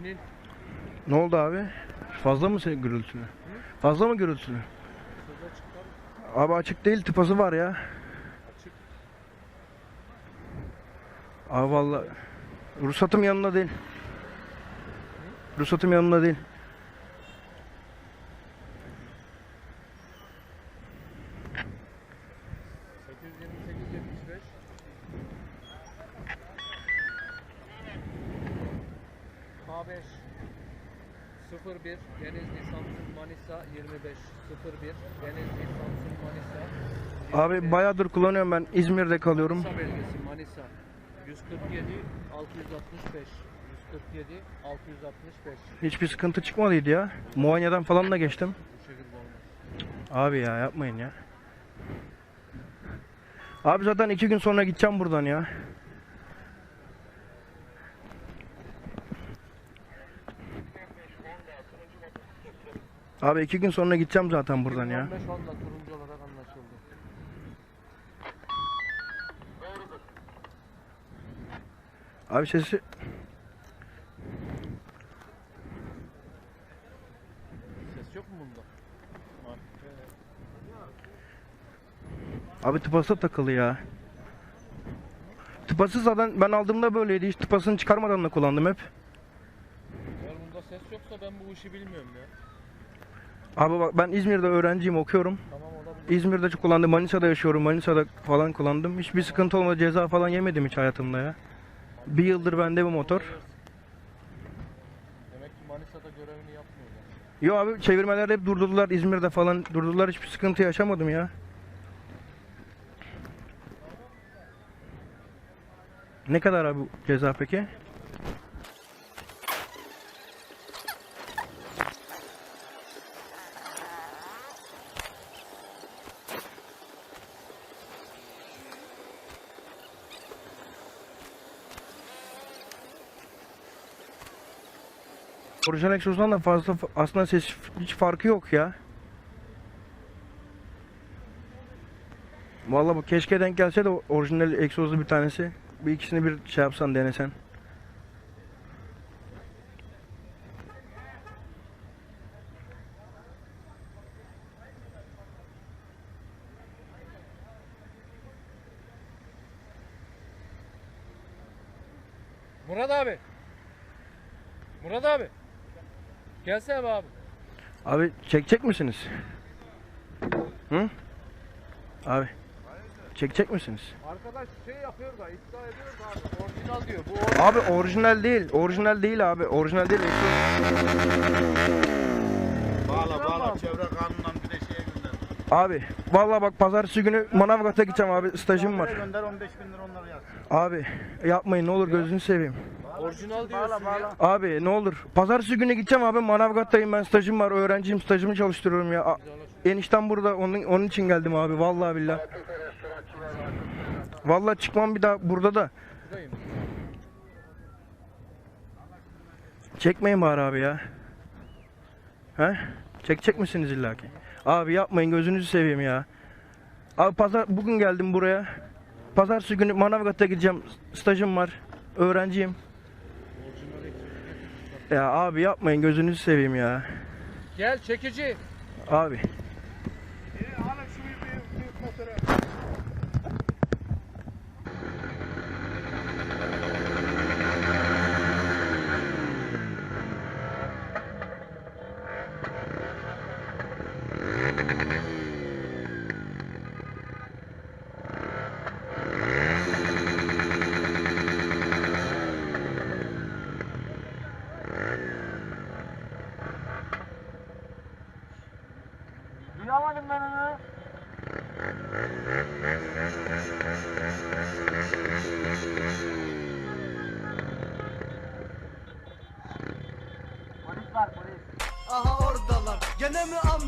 İnin. Ne oldu abi? Fazla mı senin gürültülü? Fazla mı gürültülü? Çıkar. Abi açık değil tıpası var ya. Açık. Abi valla ruhsatım yanımda değil. Ruhsatım yanımda değil. K5 01 Denizli Samsun Manisa 25 01 Denizli Samsun Manisa Abi bayağıdır kullanıyorum ben. İzmir'de kalıyorum. Manisa belgesi Manisa 147 665 147 665 Hiçbir sıkıntı çıkmadıydı ya. Muayeneden falan da geçtim. Abi ya yapmayın ya. Abi zaten iki gün sonra gideceğim buradan ya. Abi iki gün sonra gideceğim zaten buradan ya. 15 Honda turuncu olarak anlaşıldı. Abi sesi Ses yok mu bunda? Abi tıpası takılı ya. Tıpası zaten ben aldığımda böyleydi. Hiç tıpasını çıkarmadan da kullandım hep. Eğer bunda ses yoksa ben bu işi bilmiyorum ya. Abi bak ben İzmir'de öğrenciyim okuyorum. İzmir'de çok kullandım. Manisa'da yaşıyorum. Manisa'da falan kullandım. Hiçbir sıkıntı olmadı. Ceza falan yemedim hiç hayatımda ya. Bir yıldır bende bu motor. Demek ki Manisa'da görevini yapmıyorlar. Yo abi çevirmelerde hep durdurdular. İzmir'de falan durdurdular. Hiçbir sıkıntı yaşamadım ya. Ne kadar abi ceza peki? Orijinal egzozdan da fazla aslında ses hiç farkı yok ya. Vallahi bu keşke denk gelse de orijinal egzozlu bir tanesi. Bir ikisini bir şey yapsan denesen. Murat abi. Murat abi. Gelsene abi. Abi çekecek misiniz? Hı? Abi. Çekecek misiniz? Arkadaş şey yapıyor da iddia ediyor da abi. Orijinal diyor. Bu orijinal. Abi orijinal değil. Orijinal değil abi. Orijinal değil. Bağla bağla çevre kanundan bir de şeye gönder. Abi vallahi bak pazartesi günü Manavgat'a gideceğim abi. Stajım var. Gönder 15 bin lira onları yaz. Abi yapmayın ne olur gözünü seveyim. Orijinal diyorsun Bağla bağla. ya. Abi ne olur. Pazartesi günü gideceğim abi. Manavgat'tayım ben. Stajım var. Öğrenciyim. Stajımı çalıştırıyorum ya. A- Eniştem burada. Onun, onun için geldim abi. Vallahi billah. Vallahi çıkmam bir daha burada da. Çekmeyin bari abi ya. He? Çekecek misiniz illaki? Abi yapmayın gözünüzü seveyim ya. Abi pazar bugün geldim buraya. Pazartesi günü Manavgat'a gideceğim. Stajım var. Öğrenciyim. Ya abi yapmayın gözünüzü seveyim ya. Gel çekici. Abi.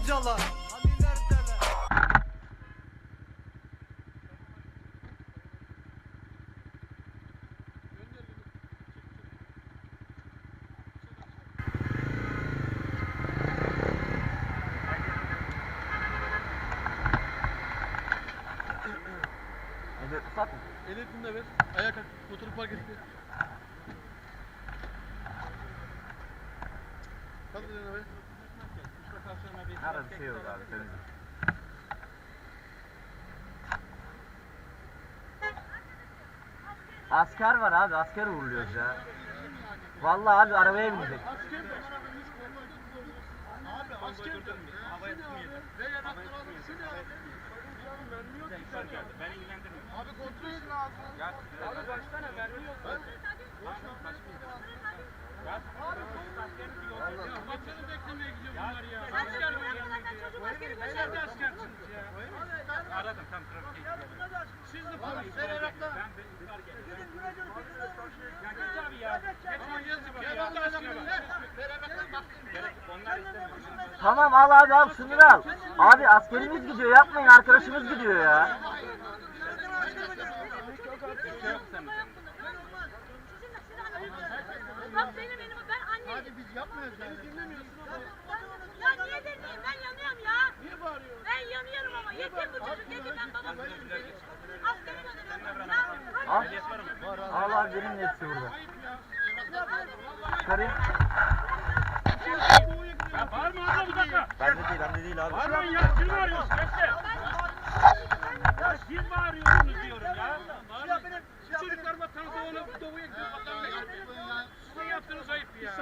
amcalar Hani neredeler El etini de ver. Ayağa kalk. Motoru park etti. Kalk elini ver. Nerede bir şey yok abi. Senin. Asker var abi asker uğurluyoruz ya. Vallahi abi arabaya binecek. Abi kontrol et lazım. Abi baksana mermi yok. Maçını beklemeye gidiyor bunlar ya. Asker mi ya? Nerede askersiniz ya? Aradım tam trafik. Siz de polis. Sen evrakla. Ya geç abi ya. Aman yazık ya. Ben de. Ver evrakla bak. Tamam al abi al şunu da al. Abi askerimiz gidiyor yapmayın arkadaşımız gidiyor ya. Bak benim benim ben anneyim. Hadi biz yapmıyoruz yani. Dinlemiyorsun ama. Ya niye dinleyeyim ben yanıyorum ya. Niye bağırıyorsun? Ben yanıyorum ama yetim bu çocuk yetim ben babam. Askerim ödüyorum. Al. Al abi benim de hepsi burada. Çıkarayım. Ya bağırma abla bir dakika. Bende değil bende değil abi. Bağırmayın ya. Kim bağırıyorsun? Geçse. Ya siz bağırıyorsunuz diyorum ya. Bağırmayın. Çocuklarıma tanıdı onu doğuya gidiyor vatandaş. Sizin yaptığınız ayıp ya.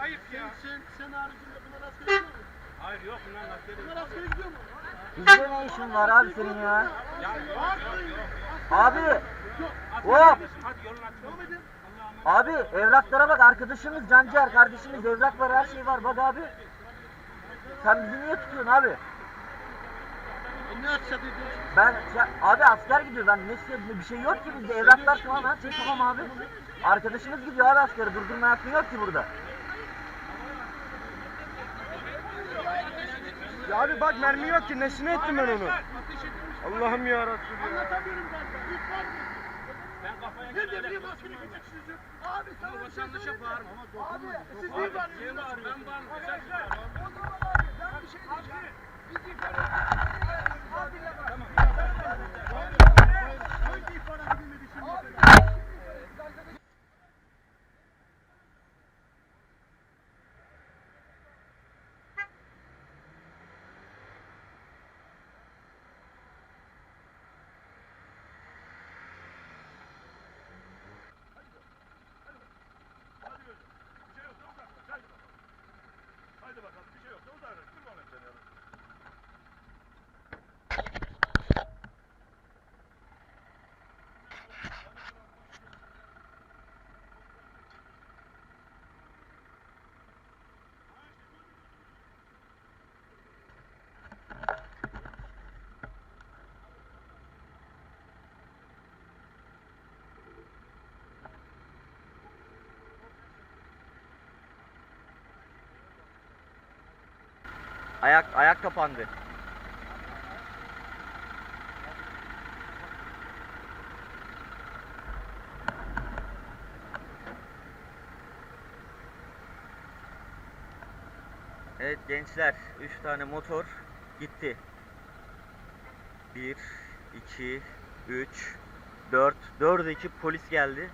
Ayıp ya. Sen, sen haricinde bunlar askere gidiyor mu? Hayır yok bunlar askere Bunlar askere gidiyor mu? Bizde ne işin var abi senin ya? Ya yok yok yok. Abi. Hop. Hadi yolun. Abi evraklara bak arkadaşımız Canciğer kardeşimiz evrak var her şey var bak abi. Sen bizi niye tutuyorsun abi? Ne ediyorsun? Ben ya, abi asker gidiyor ben ne size bir şey yok ki bizde evraklar tamam her şey tamam abi. Arkadaşımız gidiyor abi askere durdurma hakkın yok ki burada. Ya abi bak mermi yok ki nesine ettim ben onu. Allah'ım ya Rabbim. Anlatamıyorum galiba. Lütfen? Ben kafaya bileyim askere gideceksiniz ya? Abi sana bir şey söyleyeyim. Abi siz niye bağırıyorsunuz? Ben bağırmıyorum. Bağırma. O zaman abi ben bir şey diyeceğim. Biz ihbar Abi tamam. Hangi ihbara gidilmedi şimdi? Abi. Ayak ayak kapandı. Evet gençler 3 tane motor gitti. 1 2 3 4 4 ekip polis geldi.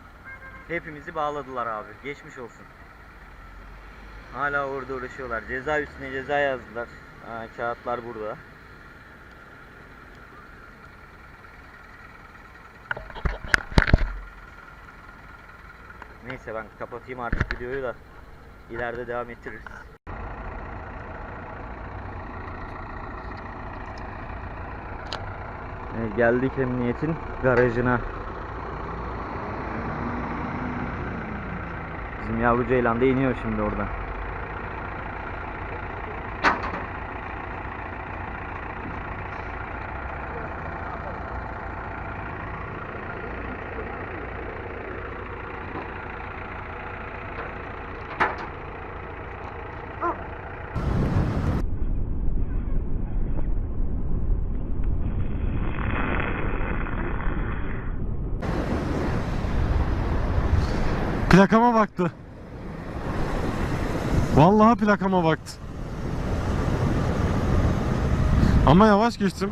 Hepimizi bağladılar abi. Geçmiş olsun. Hala orada uğraşıyorlar. Ceza üstüne ceza yazdılar. Ha, kağıtlar burada. Neyse ben kapatayım artık videoyu da ileride devam ettiririz. Evet, geldik emniyetin garajına. Bizim yavru ceylan da iniyor şimdi oradan. Plakama baktı. Vallahi plakama baktı. Ama yavaş geçtim.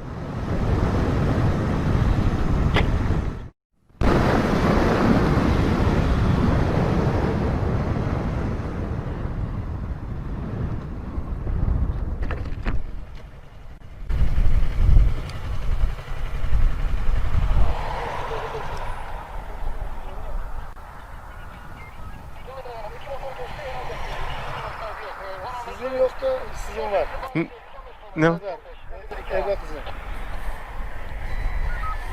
İzin yok da sizin var. Ne? Var. Evlat izni.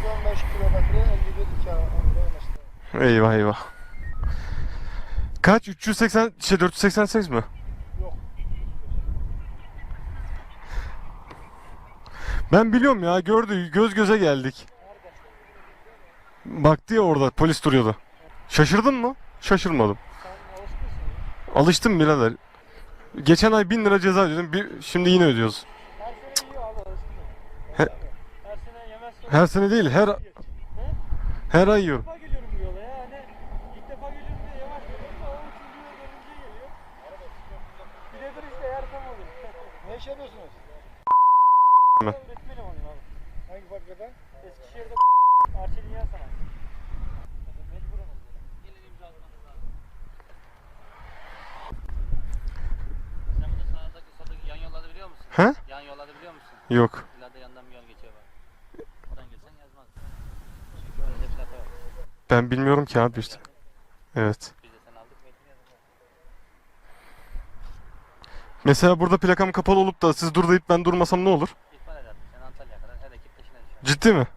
115 kilometre 51 iki anda anlaştı. Eyvah eyvah. Kaç? 380 şey 488 mi? Yok. Ben biliyorum ya gördü göz göze geldik. Baktı ya orada polis duruyordu. Şaşırdın mı? Şaşırmadım. Alıştım birader. Geçen ay 1000 lira ceza ödedim. Bir, şimdi yine ödüyoruz. Her sene değil, her her ay yiyorum. defa geliyorum bu yola ya. Hani ilk defa geliyorum diye yavaş geliyorum da o üçüncü ve dördüncüye geliyor. Bir de dur işte yer tam olur. Ne iş yapıyorsunuz? Ben. Üretmenim olayım abi. Hangi fabrikada? Eskişehir'de Arçelik Yer Sanayisi. Mecburen oluyor. Gelin imzalamanız lazım. Sen bunu sağdaki soldaki yan yolları biliyor musun? He? Yan yolları biliyor musun? Yok. İleride yandan bir yol geçiyor bak. Oradan girsen yazmaz. Çünkü önünde plaka var. Ben bilmiyorum ki abi işte. Evet. Mesela burada plakam kapalı olup da siz dur deyip ben durmasam ne olur? İhbar ederdik. Sen Antalya'ya kadar her ekip peşine düşer. Ciddi mi?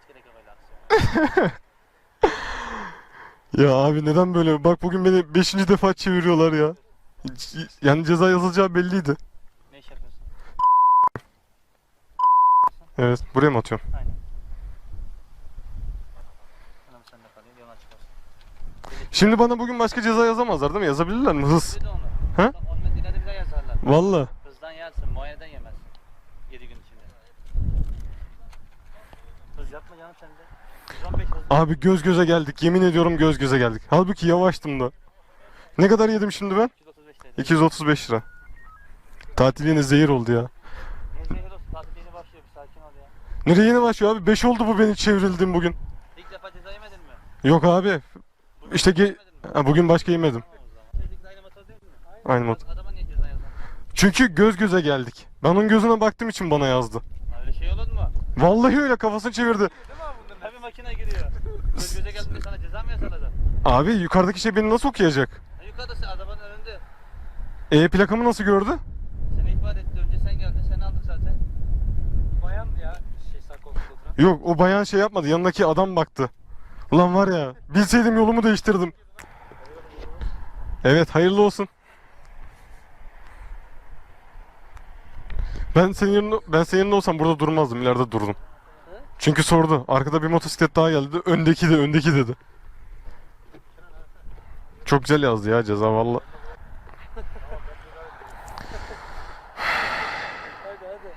Hiç gerek yok öyle aksiyon. Ya abi neden böyle? Bak bugün beni 5. defa çeviriyorlar ya. C- Yani ceza yazılacağı belliydi. ne iş yapıyorsun? Evet. Buraya mı atıyorum? Aynen. Şimdi bana bugün başka ceza yazamazlar değil mi? Yazabilirler mi? Hız. Onu. Ha? On metre ileride bir daha yazarlar. Valla. Hızdan yersin, muayeneden yemezsin. 7 gün içinde. Hız yapma canım sen de. 115 hız. Abi göz göze geldik. Yemin ediyorum göz göze geldik. Halbuki yavaştım da. Ne kadar yedim şimdi ben? 235 TL. 235 lira. Tatil yine zehir oldu ya. Olsun. Tatil yeni başlıyor. Bir sakin ol ya. Nereye yeni başlıyor abi? 5 oldu bu beni çevrildim bugün. İlk defa ceza yemedin mi? Yok abi. İşte ge- ha, bugün başka yemedim. Aynı yazdın? Çünkü göz göze geldik. Ben onun gözüne baktığım için bana yazdı. Öyle şey olur mu? Vallahi öyle kafasını çevirdi. Değil mi abi bunların? Tabii makine giriyor. Göz göze geldiğinde sana ceza mı yazarlar? Abi yukarıdaki şey beni nasıl okuyacak? Ha, yukarıda arabanın önünde. E plakamı nasıl gördü? Seni ihbar etti. Önce sen geldin. Seni aldık zaten. Bayandı ya. Şey oturan. Yok o bayan şey yapmadı. Yanındaki adam baktı. Ulan var ya bilseydim yolumu değiştirdim. Evet hayırlı olsun. Ben senin yerine, ben senin yerinde olsam burada durmazdım. ileride durdum. Çünkü sordu. Arkada bir motosiklet daha geldi. Öndeki de öndeki dedi. Çok güzel yazdı ya ceza valla. Hadi hadi.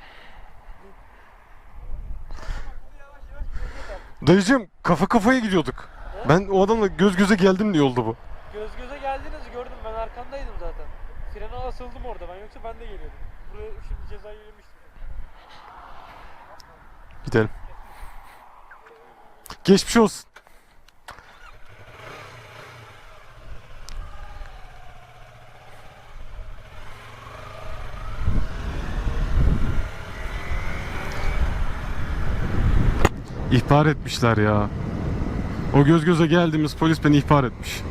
Dayıcım kafa kafaya gidiyorduk. Ben o adamla göz göze geldim diye oldu bu. Göz göze geldiniz gördüm ben arkandaydım zaten. Frene asıldım orada ben yoksa ben de geliyordum. Buraya şimdi ceza yemiştim. Gidelim. Geçmiş olsun. İhbar etmişler ya. O göz göze geldiğimiz polis beni ihbar etmiş.